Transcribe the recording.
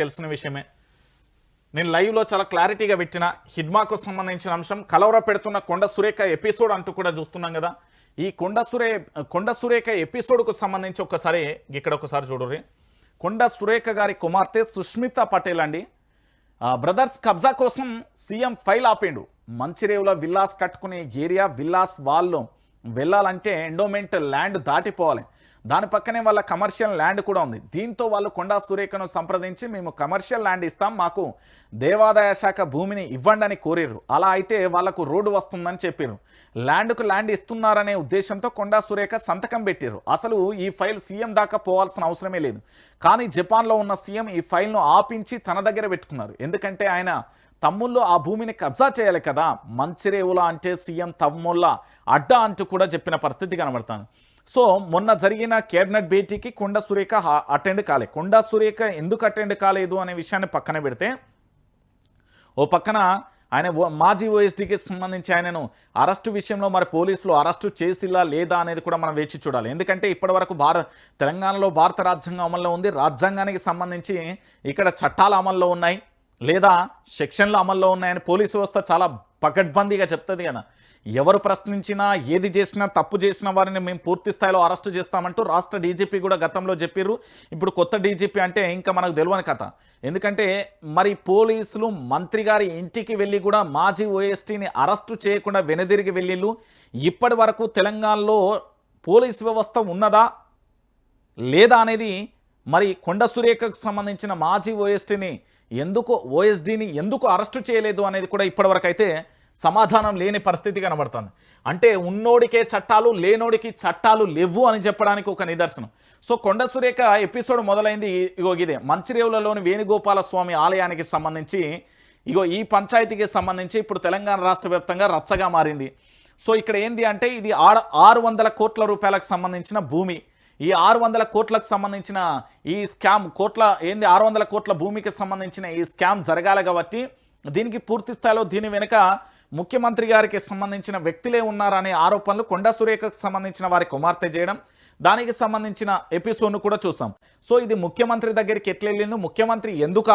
తెలిసిన విషయమే. నేను లైవ్లో చాలా క్లారిటీగా పెట్టిన హిడ్మాకు సంబంధించిన అంశం కలవర పెడుతున్న కొండ సురేఖ ఎపిసోడ్ అంటూ కూడా చూస్తున్నాం కదా. ఈ కొండ సురే కొండ సురేఖ ఎపిసోడ్కు సంబంధించి ఒకసారి ఇక్కడ ఒకసారి చూడరి కొండ సురేఖ గారి కుమార్తె సుష్మిత పటేల్ అండి. బ్రదర్స్ కబ్జా కోసం సీఎం ఫైల్ ఆపిండు. మంచిరేవులో విల్లాస్ కట్టుకునే ఏరియా విల్లాస్ వాళ్ళు వెళ్ళాలంటే ఎండోమెంట్ ల్యాండ్ దాటిపోవాలి. దాని పక్కనే వాళ్ళ కమర్షియల్ ల్యాండ్ కూడా ఉంది. దీంతో వాళ్ళు కొండా సురేఖను సంప్రదించి మేము కమర్షియల్ ల్యాండ్ ఇస్తాం మాకు దేవాదాయ శాఖ భూమిని ఇవ్వండి అని కోరిర్రు. అలా అయితే వాళ్ళకు రోడ్డు వస్తుందని చెప్పారు ల్యాండ్కు ల్యాండ్ ఇస్తున్నారనే ఉద్దేశంతో కొండా సురేఖ సంతకం పెట్టారు అసలు ఈ ఫైల్ సీఎం దాకా పోవాల్సిన అవసరమే లేదు. కానీ జపాన్లో ఉన్న సీఎం ఈ ఫైల్ను ఆపించి తన దగ్గర పెట్టుకున్నారు. ఎందుకంటే ఆయన తమ్ముళ్ళు ఆ భూమిని కబ్జా చేయాలి కదా. మంచిరేవుల అంటే సీఎం తమ్ముళ్ళ అడ్డ అంటూ కూడా చెప్పిన పరిస్థితి కనబడతాను సో మొన్న జరిగిన కేబినెట్ భేటీకి కొండ సురేఖ అటెండ్ కాలేదు కొండ సురేఖ ఎందుకు అటెండ్ కాలేదు అనే విషయాన్ని పక్కన పెడితే ఓ పక్కన ఆయన ఓ- మాజీ ఓఎస్డీకి సంబంధించి ఆయనను అరెస్టు విషయంలో మరి పోలీసులు అరెస్టు చేసిలా లేదా అనేది కూడా మనం వేచి చూడాలి. ఎందుకంటే ఇప్పటివరకు భారత తెలంగాణలో భారత రాజ్యాంగం అమల్లో ఉంది. రాజ్యాంగానికి సంబంధించి ఇక్కడ చట్టాలు అమల్లో ఉన్నాయి. లేదా సెక్షన్లు అమల్లో ఉన్నాయని పోలీసు వ్యవస్థ చాలా పకడ్బందీగా చెప్తుంది కదా. ఎవరు ప్రశ్నించినా ఏది చేసినా తప్పు చేసిన వారిని మేము పూర్తి స్థాయిలో అరెస్ట్ చేస్తామంటూ రాష్ట్ర డీజీపీ కూడా గతంలో చెప్పిర్రు. ఇప్పుడు కొత్త డీజీపీ అంటే ఇంకా మనకు తెలియని కథ. ఎందుకంటే మరి పోలీసులు మంత్రి గారి ఇంటికి వెళ్ళి కూడా మాజీ ఓఎస్టీని అరెస్టు చేయకుండా వెనుదిరిగి వెళ్ళిళ్ళు. ఇప్పటి వరకు తెలంగాణలో పోలీస్ వ్యవస్థ ఉన్నదా? లేదా అనేది మరి కొండ సురేఖకు సంబంధించిన మాజీ ఓఎస్టీని ఎందుకు ఓఎస్డీని ఎందుకు అరెస్టు చేయలేదు అనేది కూడా ఇప్పటివరకైతే సమాధానం లేని పరిస్థితి కనబడుతుంది. అంటే ఉన్నోడికే చట్టాలు లేనోడికి చట్టాలు లేవు అని చెప్పడానికి ఒక నిదర్శనం. సో కొండ సురేఖ ఎపిసోడ్ మొదలైంది ఇగో ఇదే. మంచిరేవులలోని వేణుగోపాల స్వామి ఆలయానికి సంబంధించి ఇగో ఈ పంచాయతీకి సంబంధించి ఇప్పుడు తెలంగాణ రాష్ట్ర వ్యాప్తంగా రచ్చగా మారింది. సో ఇక్కడ ఏంది అంటే ఇది ఆడ ఆరు వందల కోట్ల రూపాయలకు సంబంధించిన భూమి. ఈ ఆరు వందల కోట్లకు సంబంధించిన ఈ స్కామ్ కోట్ల ఏంది ఆరు వందల కోట్ల భూమికి సంబంధించిన ఈ స్కామ్ జరగాలి కాబట్టి దీనికి పూర్తి స్థాయిలో దీని వెనుక ముఖ్యమంత్రి గారికి సంబంధించిన వ్యక్తులే ఉన్నారనే ఆరోపణలు కొండా సురేఖకు సంబంధించిన వారి కుమార్తె చేయడం దానికి సంబంధించిన ఎపిసోడ్ను కూడా చూసాం. సో ఇది ముఖ్యమంత్రి దగ్గరికి ఎట్లా వెళ్ళిందో ముఖ్యమంత్రి ఎందుకు